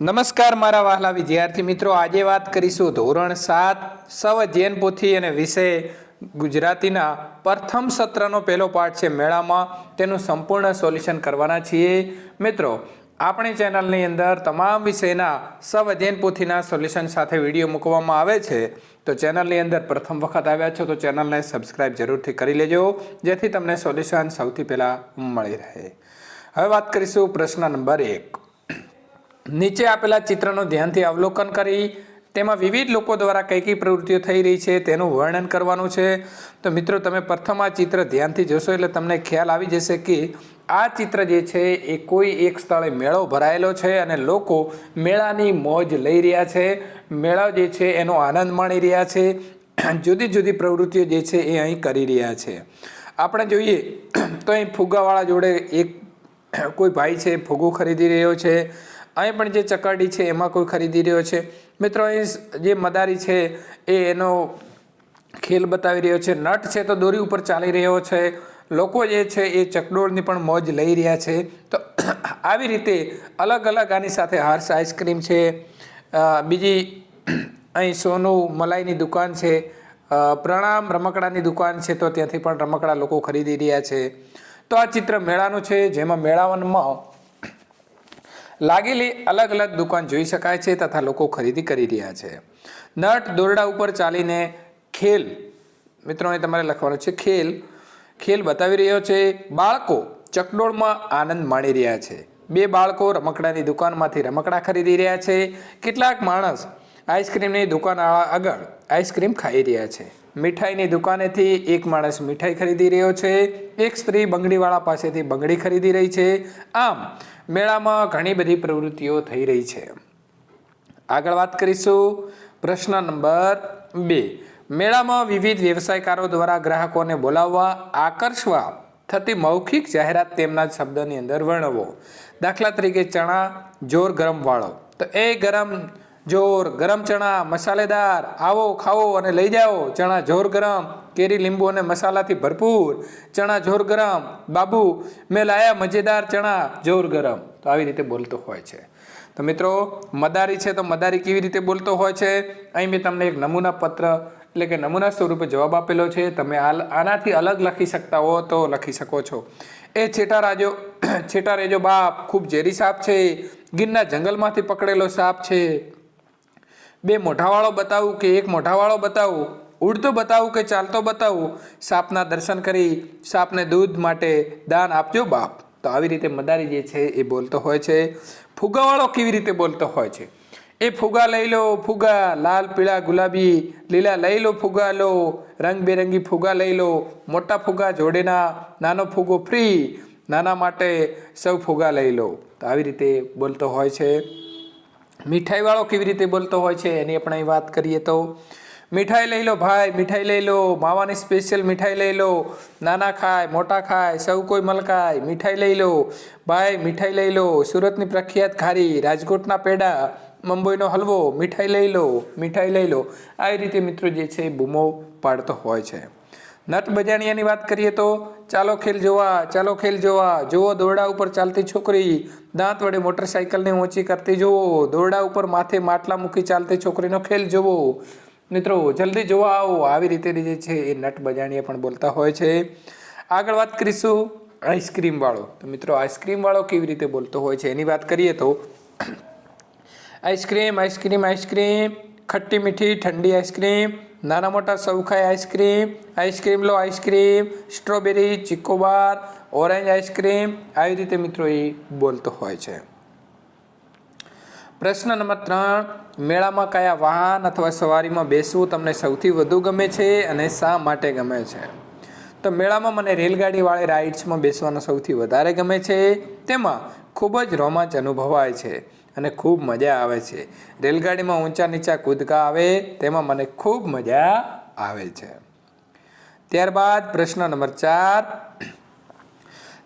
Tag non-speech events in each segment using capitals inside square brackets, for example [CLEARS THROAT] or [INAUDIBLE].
નમસ્કાર મારા વહાલા વિદ્યાર્થી મિત્રો. આજે વાત કરીશું ધોરણ સાત સવ જૈન પોથી અને વિષય ગુજરાતીના પ્રથમ સત્રનો પહેલો પાઠ છે મેળામાં. તેનું સંપૂર્ણ સોલ્યુશન કરવાના છીએ. મિત્રો, આપણી ચેનલની અંદર તમામ વિષયના સવ જૈન પોથીના સોલ્યુશન સાથે વીડિયો મૂકવામાં આવે છે. તો ચેનલની અંદર પ્રથમ વખત આવ્યા છો તો ચેનલને સબસ્ક્રાઇબ જરૂરથી કરી લેજો, જેથી તમને સોલ્યુશન સૌથી પહેલાં મળી રહે. હવે વાત કરીશું પ્રશ્ન નંબર એક. નીચે આપેલા ચિત્રનું ધ્યાનથી અવલોકન કરી, તેમાં વિવિધ લોકો દ્વારા કઈ કઈ પ્રવૃત્તિઓ થઈ રહી છે, તેનું વર્ણન કરવાનું છે. તો મિત્રો, તમે પ્રથમ આ ચિત્ર ધ્યાનથી જોશો એટલે તમને ખ્યાલ આવી જશે કે આ ચિત્ર જે છે એ કોઈ એક સ્થળે મેળો ભરાયેલો છે અને લોકો મેળાની મોજ લઈ રહ્યા છે. મેળા જે છે એનો આનંદ માણી રહ્યા છે. જુદી જુદી પ્રવૃત્તિઓ જે છે એ અહીં કરી રહ્યા છે. આપણે જોઈએ, તો અહીં ફુગ્ગાવાળા જોડે એક કોઈ ભાઈ છે ફુગ્ગો ખરીદી રહ્યો છે. અહીં પણ જે ચકરડી છે, એમાં કોઈ ખરીદી રહ્યો છે. મિત્રો, અહીં જે મદારી છે, એ એનો ખેલ બતાવી રહ્યો છે. નટ છે તો દોરી ઉપર ચાલી રહ્યો છે. લોકો જે છે, એ ચકડોળની પણ મોજ લઈ રહ્યા છે. તો [CLEARS THROAT] આવી રીતે અલગ અલગ આની સાથે હાર્સ આઈસ્ક્રીમ છે. બીજી [CLEARS THROAT] અહીં સોનું મલાઈની દુકાન છે. પ્રણામ રમકડાની દુકાન છે તો ત્યાંથી પણ રમકડા લોકો ખરીદી રહ્યા છે. તો આ ચિત્ર મેળાનું છે, જેમાં મેળાવનમાં લાગેલી અલગ અલગ દુકાન જોઈ શકાય છે તથા લોકો ખરીદી કરી રહ્યા છે. નટ દોરડા ઉપર ચાલીને ખેલ. મિત્રોને તમારે લખવાનું છે ખેલ. ખેલ બતાવી રહ્યો છે, બાળકો ચકડોળમાં આનંદ માણી રહ્યા છે. બે બાળકો રમકડાની દુકાનમાંથી રમકડા ખરીદી રહ્યા છે. કેટલાક માણસ આઈસ્ક્રીમની દુકાન આગળ આઈસ્ક્રીમ ખાઈ રહ્યા છે. મીઠાઈની દુકાનેથી એક માણસ મીઠાઈ ખરીદી રહ્યો છે. એક સ્ત્રી બંગડીવાળા પાસેથી બંગડી ખરીદી રહી છે. આમ, મેળામાં ઘણી બધી પ્રવૃત્તિઓ થઈ રહી છે. આગળ વાત કરીશું પ્રશ્ન નંબર બે. મેળામાં વિવિધ વ્યવસાયકારો દ્વારા ગ્રાહકોને બોલાવવા, આકર્ષવા થતી મૌખિક જાહેરાત તેમના શબ્દની અંદર વર્ણવો. દાખલા તરીકે ચણા, જોર ગરમ વાળો. તો એ ગરમ જોર, ગરમ ચણા, મસાલેદાર. આવો, ખાઓ અને લઈ જાઓ. ચણા જોર ગરમ, કેરી, લીંબુ અને મસાલાથી ભરપૂર. ચણા જોર ગરમ. બાબુ, મેં લાયા મજેદાર ચણા, જોર ગરમ. તો આવી રીતે બોલતો હોય છે. તો મિત્રો, મદારી છે તો મદારી કેવી રીતે બોલતો હોય છે? અહીં મેં તમને એક નમૂના પત્ર, એટલે કે નમૂના સ્વરૂપે જવાબ આપેલો છે. તમે આનાથી અલગ લખી શકતા હો તો લખી શકો છો. એ છેટા રાજો છેટા રેજો બાપ ખૂબ ઝેરી સાપ છે. ગીરના જંગલમાંથી પકડેલો સાપ છે. બે મોઢાવાળો બતાવું કે એક મોઢાવાળો બતાવું? ઉડતો બતાવું કે ચાલતો બતાવું? સાપના દર્શન કરી સાપને દૂધ માટે દાન આપજો બાપ. તો આવી રીતે મદારી જે છે એ બોલતો હોય છે. ફુગાવાળો કેવી રીતે બોલતો હોય છે? એ ફુગા લઈ લો, ફુગા, લાલ, પીળા, ગુલાબી, લીલા લઈ લો, ફુગા લો, રંગબેરંગી ફુગા લઈ લો. મોટા ફુગા જોડેના, નાનો ફુગો ફ્રી. નાના માટે સૌ ફુગા લઈ લો. તો આવી રીતે બોલતો હોય છે. મીઠાઈવાળો કેવી રીતે બોલતો હોય છે એની આપણે વાત કરીએ તો, મીઠાઈ લઈ લો ભાઈ, મીઠાઈ લઈ લો, માવાની સ્પેશિયલ મીઠાઈ લઈ લો, નાના ખાય, મોટા ખાય, સૌ કોઈ મલકાય, મીઠાઈ લઈ લો, ભાઈ, મીઠાઈ લઈ લો, સુરતની પ્રખ્યાત ખારી, રાજકોટના પેડા, મુંબઈનો હલવો, મીઠાઈ લઈ લો, મીઠાઈ લઈ લો. આવી રીતે મિત્રો જે છે બૂમો પાડતો હોય છે. નટ બજાણિયાની વાત કરીએ તો ચાલો ખેલ જોવા, ચાલો ખેલ જોવા. જુઓ દોરડા ઉપર ચાલતી છોકરી. દાંત વડે મોટરસાઇકલને ઊંચી કરતી જુઓ. દોરડા ઉપર માથે માટલા મૂકી ચાલતી છોકરીનો ખેલ જુઓ. મિત્રો, જલ્દી જોવા આવો. આવી રીતે જે છે એ નટ બજાણિયા પણ બોલતા હોય છે. આગળ વાત કરીશું આઈસ્ક્રીમવાળો તો મિત્રો આઈસ્ક્રીમવાળો કેવી રીતે બોલતો હોય છે એની વાત કરીએ તો આઈસ્ક્રીમ આઈસ્ક્રીમ આઈસ્ક્રીમ. ખટ્ટી મીઠી, ઠંડી આઈસ્ક્રીમ. નાના મોટા સૌ ખાય આઈસ્ક્રીમ આઈસ્ક્રીમ લો આઈસ્ક્રીમ, સ્ટ્રોબેરી ચિકોબાર ઓરેન્જ આઈસ્ક્રીમ, આવી રીતે મિત્રો એ બોલતો હોય છે. પ્રશ્ન નંબર ત્રણ, મેળામાં કયા વાહન અથવા સવારીમાં બેસવું તમને સૌથી વધુ ગમે છે અને શા માટે ગમે છે? તો મેળામાં મને રેલગાડીવાળી રાઇડ્સમાં બેસવાનું સૌથી વધારે ગમે છે. તેમાં ખૂબ જ રોમાંચ અનુભવાય છે. અને ખૂબ મજા આવે છે. રેલગાડીમાં ઊંચા નીચા કૂદકા આવે, તેમાં મને ખૂબ મજા આવે છે. ત્યારબાદ પ્રશ્ન નંબર ચાર.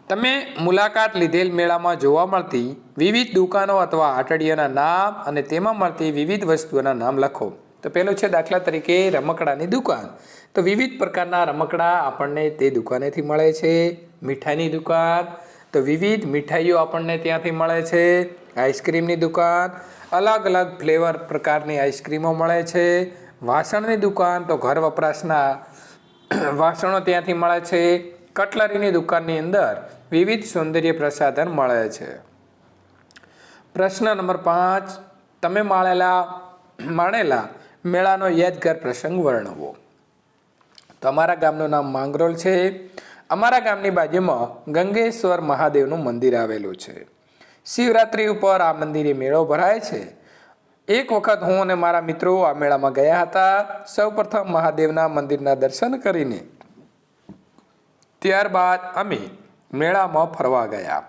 તમે મુલાકાત લીધેલ મેળામાં જોવા મળતી વિવિધ દુકાનો અથવા આટડીઓના નામ અને તેમાં મળતી વિવિધ વસ્તુઓના નામ લખો. તો પહેલો છે દાખલા તરીકે રમકડાની દુકાન. તો વિવિધ પ્રકારના રમકડા આપણને તે દુકાનેથી મળે છે. મીઠાઈની દુકાન. તો વિવિધ મીઠાઈઓ આપણને ત્યાંથી મળે છે. આઈસ્ક્રીમની દુકાન. અલગ અલગ ફ્લેવર પ્રકારની આઈસ્ક્રીમો મળે છે. વાસણની દુકાન તો ઘર વપરાશના વાસણો ત્યાંથી મળે છે. કટલરીની દુકાનની અંદર વિવિધ સૌંદર્ય પ્રસાધન મળે છે. પ્રશ્ન નંબર પાંચ, તમે માળેલા માણેલા મેળાનો યાદગાર પ્રસંગ વર્ણવો. તમારા ગામનું નામ માંગરોલ છે. અમારા ગામની બાજુમાં ગંગેશ્વર મહાદેવનું મંદિર આવેલું છે. શિવરાત્રિ ઉપર આ મંદિરે મેળો ભરાય છે. એક વખત હું અને મારા મિત્રો આ મેળામાં ગયા હતા. સૌપ્રથમ મહાદેવના મંદિરના દર્શન કરીને. ત્યારબાદ અમે મેળામાં ફરવા ગયા.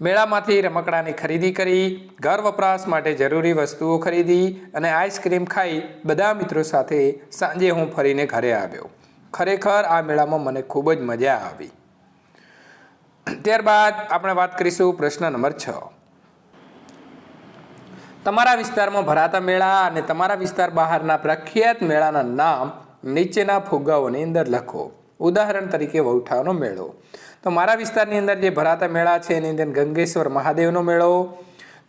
મેળામાંથી રમકડાની ખરીદી કરી, ઘર વપરાશ માટે જરૂરી વસ્તુઓ ખરીદી અને આઈસ્ક્રીમ ખાઈ બધા મિત્રો સાથે સાંજે હું ફરીને ઘરે આવ્યો. ખરેખર આ મેળામાં મને ખૂબ જ મજા આવી. ત્યારબાદ આપણે વાત કરીશું પ્રશ્ન નંબર છ. તમારા વિસ્તારમાં ભરાતા મેળા અને તમારા વિસ્તાર બહારના પ્રખ્યાત મેળાના નામ નીચેના ફુગ્ગાઓની અંદર લખો. ઉદાહરણ તરીકે વૌઠાનો મેળો. તો મારા વિસ્તારની અંદર જે ભરાતા મેળા છે, એની અંદર ગંગેશ્વર મહાદેવનો મેળો,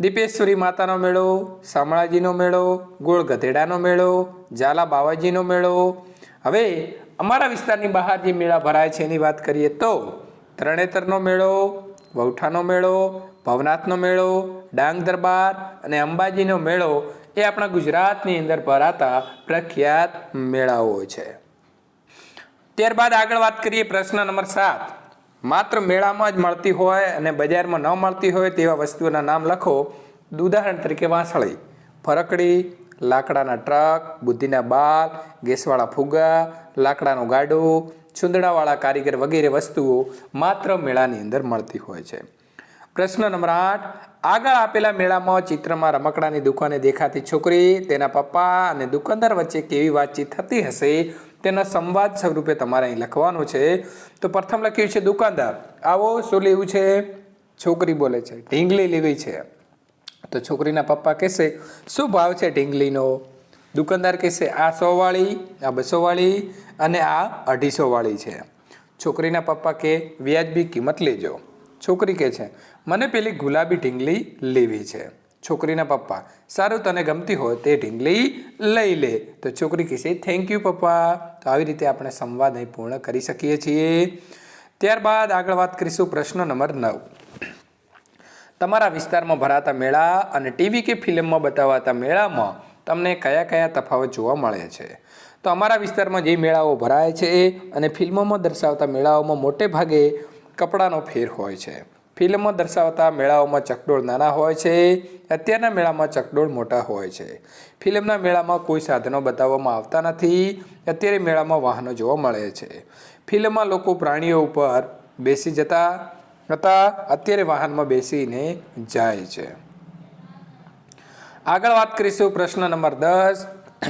દીપેશ્વરી માતાનો મેળો, શામળાજીનો મેળો, ગોળ ગધેડાનો મેળો, ઝાલા બાવાજીનો મેળો. હવે અમારા વિસ્તારની બહાર જે મેળા ભરાય છે, એની વાત કરીએ તો તરણેતરનો મેળો વૌઠાનો મેળો, ભવનાથનો મેળો, ડાંગ દરબાર અને અંબાજીનો મેળો એ આપણા ગુજરાતની અંદર ભરાતા પ્રખ્યાત મેળાઓ છે. ત્યારબાદ આગળ વાત કરીએ પ્રશ્ન નંબર સાત. માત્ર મેળામાં જ મળતી હોય અને બજારમાં ન મળતી હોય તેવા વસ્તુઓના નામ લખો. ઉદાહરણ તરીકે વાંસળી ફરકડી લાકડાના ટ્રક, બુદ્ધિના બાલ, ગેસવાળા ફુગ્ગા, લાકડાનું ગાડું, છુંદડાવાળા કારીગર વગેરે વસ્તુઓ માત્ર મેળાની અંદર મળતી હોય છે. પ્રશ્ન નંબર આઠ, આગળ આપેલા મેળામાં ચિત્રમાં રમકડાની દુકાને દેખાતી છોકરી, તેના પપ્પા અને દુકાનદાર વચ્ચે કેવી વાતચીત થતી હશે તેના સંવાદ સ્વરૂપે તમારે અહીં લખવાનું છે. તો પ્રથમ લખ્યું છે, દુકાનદાર, આવો શું લેવું છે? છોકરી બોલે છે, ઢીંગલી લેવી છે. તો છોકરીના પપ્પા કહેશે, શું ભાવ છે ઢીંગલીનો? દુકાનદાર કહેશે, આ સોવાળી, આ બસોવાળી અને આ અઢીસોવાળી છે. છોકરીના પપ્પા કે, વ્યાજબી કિંમત લેજો. છોકરી કહે છે, મને પેલી ગુલાબી ઢીંગલી લેવી છે. છોકરીના પપ્પા, સારું તને ગમતી હોય તે ઢીંગલી લઈ લે. તો છોકરી કહેશે થેન્ક યુ પપ્પા. તો આવી રીતે આપણે સંવાદ અહીં પૂર્ણ કરી શકીએ છીએ. ત્યારબાદ આગળ વાત કરીશું પ્રશ્ન નંબર નવ. તમારા વિસ્તારમાં ભરાતા મેળા અને ટીવી કે ફિલ્મમાં બતાવાતા મેળામાં તમને કયા કયા તફાવત જોવા મળે છે? તો અમારા વિસ્તારમાં જે મેળાઓ ભરાય છે અને ફિલ્મોમાં દર્શાવતા મેળાઓમાં મોટે ભાગે કપડાનો ફેર હોય છે. ફિલ્મમાં દર્શાવતા મેળાઓમાં ચકડોળ નાના હોય છે, અત્યારના મેળામાં ચકડોળ મોટા હોય છે. ફિલ્મના મેળામાં કોઈ સાધનો બતાવવામાં આવતા નથી, અત્યારે મેળામાં વાહનો જોવા મળે છે. ફિલ્મમાં લોકો પ્રાણીઓ ઉપર બેસી જતા હતા. અત્યારે વાહનમાં બેસીને જાય છે. આગળ વાત કરીશું પ્રશ્ન નંબર દસ.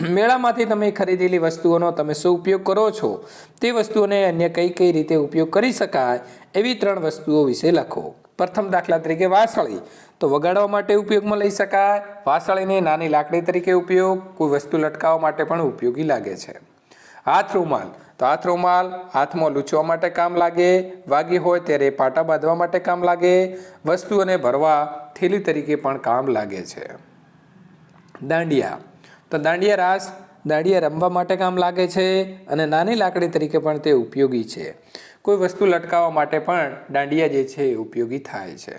મેળામાંથી તમે ખરીદેલી વસ્તુઓનો તમે શું ઉપયોગ કરો છો? તે વસ્તુઓને અન્ય કઈ કઈ રીતે ઉપયોગ કરી શકાય? એવી ત્રણ વસ્તુઓ વિશે લખો. પ્રથમ દાખલા તરીકે વાસળી. તો વગાડવા માટે ઉપયોગમાં લઈ શકાય. વાસળીને નાની લાકડી તરીકે ઉપયોગ. કોઈ વસ્તુ લટકાવવા માટે પણ ઉપયોગી લાગે છે. હાથ રૂમાલ. તો હાથ રૂમાલ હાથમાં લૂછવા માટે કામ લાગે, વાગી હોય ત્યારે પાટા બાંધવા માટે કામ લાગે, વસ્તુઓને ભરવા થેલી તરીકે પણ કામ લાગે છે. દાંડિયા. તો દાંડિયા રાસ દાંડિયા રમવા માટે કામ લાગે છે અને નાની લાકડી તરીકે પણ તે ઉપયોગી છે. કોઈ વસ્તુ લટકાવવા માટે પણ દાંડિયા જે છે એ ઉપયોગી થાય છે.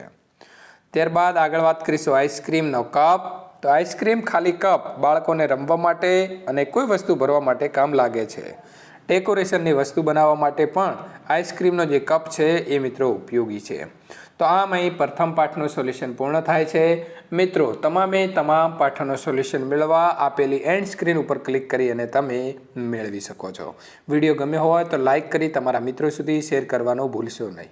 ત્યારબાદ આગળ વાત કરીશું આઈસ્ક્રીમનો કપ. તો આઈસ્ક્રીમ ખાલી કપ બાળકોને રમવા માટે અને કોઈ વસ્તુ ભરવા માટે કામ લાગે છે. ડેકોરેશનની વસ્તુ બનાવવા માટે પણ આઈસ્ક્રીમનો જે કપ છે એ મિત્રો ઉપયોગી છે. તો આમ અહીં પ્રથમ પાઠનું સોલ્યુશન પૂર્ણ થાય છે. મિત્રો, તમામે તમામ પાઠોનું સોલ્યુશન મેળવવા આપેલી એન્ડ સ્ક્રીન ઉપર ક્લિક કરી અને તમે મેળવી શકો છો. વીડિયો ગમ્યો હોય તો લાઇક કરી તમારા મિત્રો સુધી શેર કરવાનું ભૂલશો નહીં.